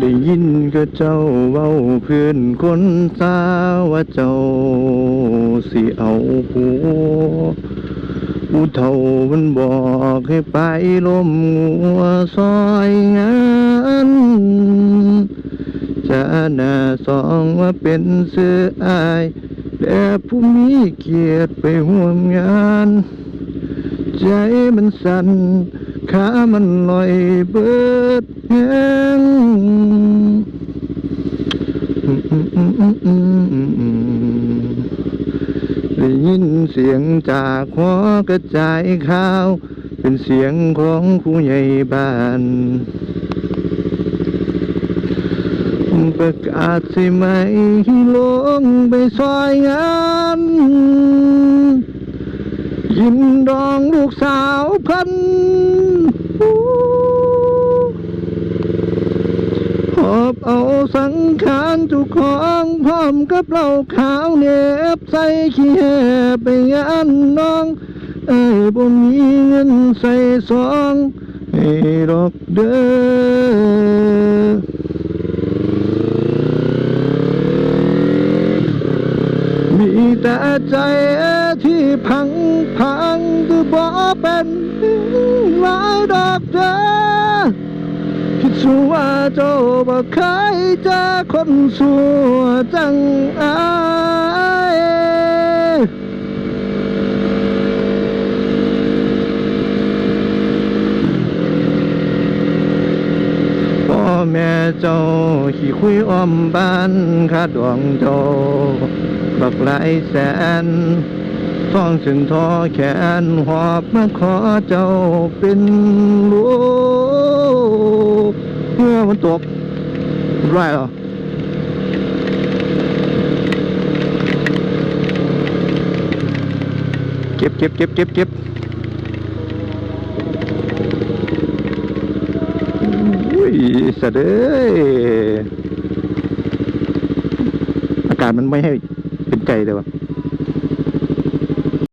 ได้ยินก็เจ้าเว้าเพื่อนคนสาวว่าเจ้าสิเอาผัวผู้เฒ่ามันบอกให้ไปล้มงัวซอยงานจะหน้าสองว่าเป็นเสื้ออายและผู้มีเกียรติไปห่วมงาน ใจมันสั่น ขามันลอยเบิดแหงได้ยินเสียงจากหัวกระจายข่าว เป็นเสียงของผู้ใหญ่บ้านประกาศสิไหมลงไปซอยงานยินดองลูกสาวพัน หอบเอาสังขารทุกของพร้อมกับเหล้าขาวเน็บใส่ขี้แหไปงานน้อง เอ้ยบ่มีเงินใส่ซองให้ดอกเด้อมีแต่ใจที่พังพังตัวบ่เป็น ดอกเด้อคิดชัวาเจ้าบ่เคยเจอคนสัวจังอายพ่อแม่เจ้าขี่คุยอ้อมบ้านข้าดวงเจ้าบักหลายแสน ท้องถึงทอแขนหอบมาขอเจ้าเป็นลูกเมื่อมันตกไรเหรอเก็บเก็บเก็บเก็บเก็บอุ้ยสะเด้อากาศมันไม่ให้เป็นใจเลยวะ